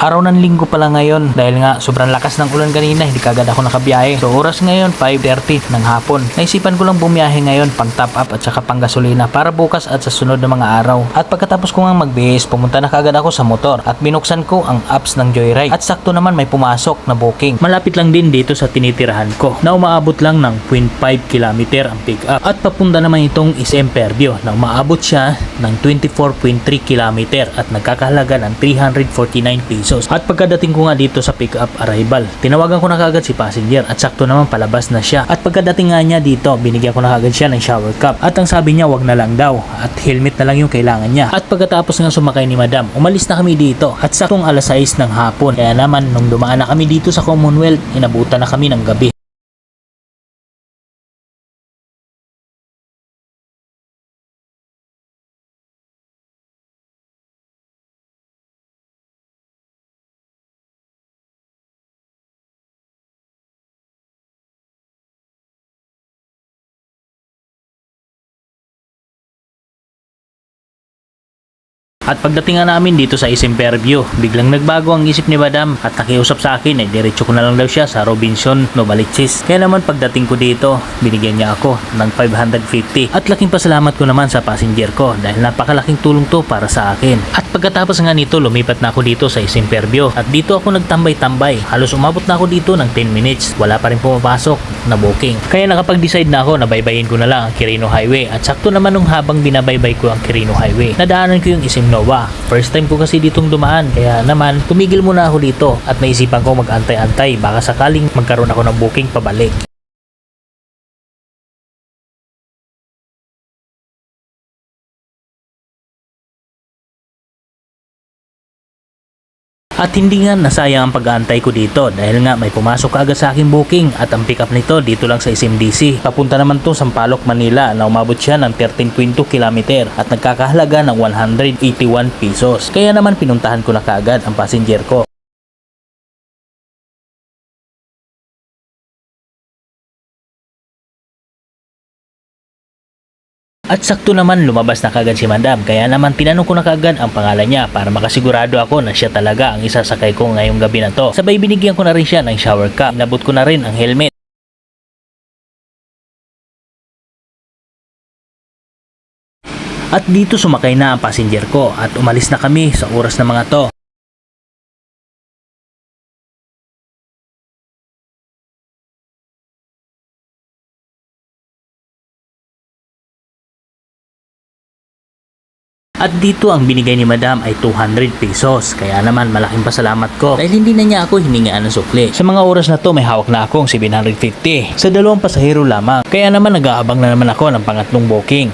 Araw ng linggo pala ngayon dahil nga sobrang lakas ng ulan kanina hindi kagad ako nakabiyahe. So oras ngayon 5.30 ng hapon. Naisipan ko lang bumiyahe ngayon pang top up at saka pang gasolina para bukas at sa sunod na mga araw. At pagkatapos ko nga magbihis, pumunta na kagad ako sa motor at binuksan ko ang apps ng Joyride. At sakto naman may pumasok na booking. Malapit lang din dito sa tinitirahan ko na umaabot lang ng 0.5 km ang pick up. At papunta naman itong SM Perbio na umaabot siya ng 24.3 km at nagkakahalaga ng 349 pesos. At pagkadating ko nga dito sa pick up arrival, tinawagan ko na kagad si passenger at sakto naman palabas na siya. At pagkadating nga niya dito, binigyan ko na kagad siya ng shower cup. At ang sabi niya wag na lang daw at helmet na lang yung kailangan niya. At pagkatapos nga sumakay ni madam, umalis na kami dito at saktong alas 6 ng hapon. Kaya naman nung dumaan na kami dito sa Commonwealth, inabutan na kami ng gabi. At pagdating namin dito sa SM Fairview, biglang nagbago ang isip ni Madam at nakiusap sa akin ay diretso ko na lang daw siya sa Robinson Novaliches. Kaya naman pagdating ko dito, binigyan niya ako ng 550. At laking pasalamat ko naman sa passenger ko dahil napakalaking tulong to para sa akin. At pagkatapos nga nito, lumipat na ako dito sa SM Fairview at dito ako nagtambay-tambay. Halos umabot na ako dito ng 10 minutes. Wala pa rin pumapasok na booking. Kaya nakapag-decide na ako na baybayin ko na lang ang Quirino Highway at sakto naman nung habang binabaybay ko ang Quirino Highway, nadaanan ko yung SM Nova. First time ko kasi ditong dumaan kaya naman tumigil muna ako dito at naisipan ko mag-antay-antay baka sakaling magkaroon ako ng booking pabalik. At hindi nga nasayang ang pag-aantay ko dito dahil nga may pumasok agad sa aking booking at ang pick up nito dito lang sa SMDC. Papunta naman to Sampaloc, Manila na umabot siya ng 13.2 km at nagkakahalaga ng 181 pesos. Kaya naman pinuntahan ko na kaagad ang passenger ko. At sakto naman lumabas na kagad si Madam kaya naman tinanong ko na kagad ang pangalan niya para makasigurado ako na siya talaga ang isasakay ko ngayong gabi na to. Sabay binigyan ko na rin siya ng shower cap. Inabot ko na rin ang helmet. At dito sumakay na ang passenger ko at umalis na kami sa oras ng mga to. At dito ang binigay ni Madam ay 200 pesos. Kaya naman malaking pasalamat ko dahil hindi na niya ako hiningaan ng sukli. Sa mga oras na to may hawak na akong 750 sa dalawang pasahero lamang. Kaya naman nag-aabang na naman ako ng pangatlong booking.